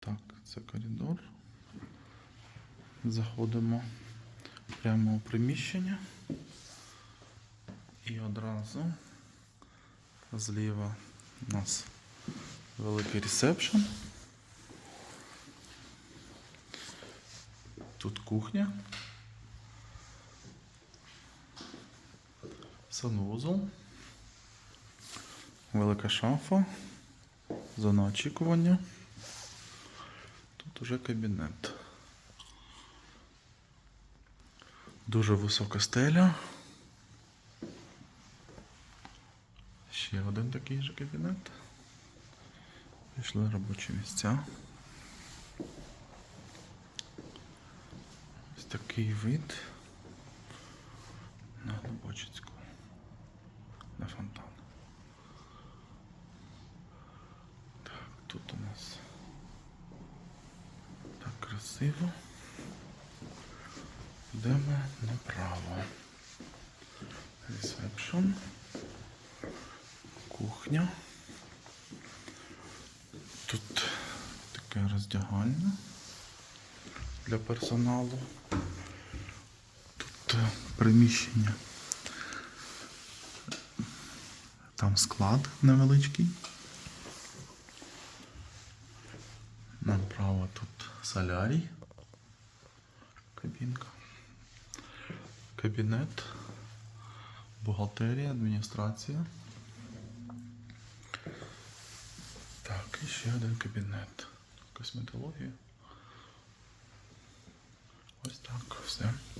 Так, це коридор. Заходимо прямо у приміщення. І одразу зліва у нас великий ресепшн. Тут кухня. Санвузол. Велика шафа. Зона очікування. Тут уже кабінет. Дуже висока стеля. Ще один такий же кабінет. Пішли робочі місця. Ось такий вид на Глибочицьку. На фонтан. Так, тут у нас красиво. Йдемо направо. Ресепшн. Кухня. Тут таке роздягальня для персоналу. Тут е, приміщення. Там склад невеличкий. Направо тут солярій. Кабінка. Кабінет. Бухгалтерія, адміністрація. Так, і ще один кабінет. Косметологія. Ось так, все.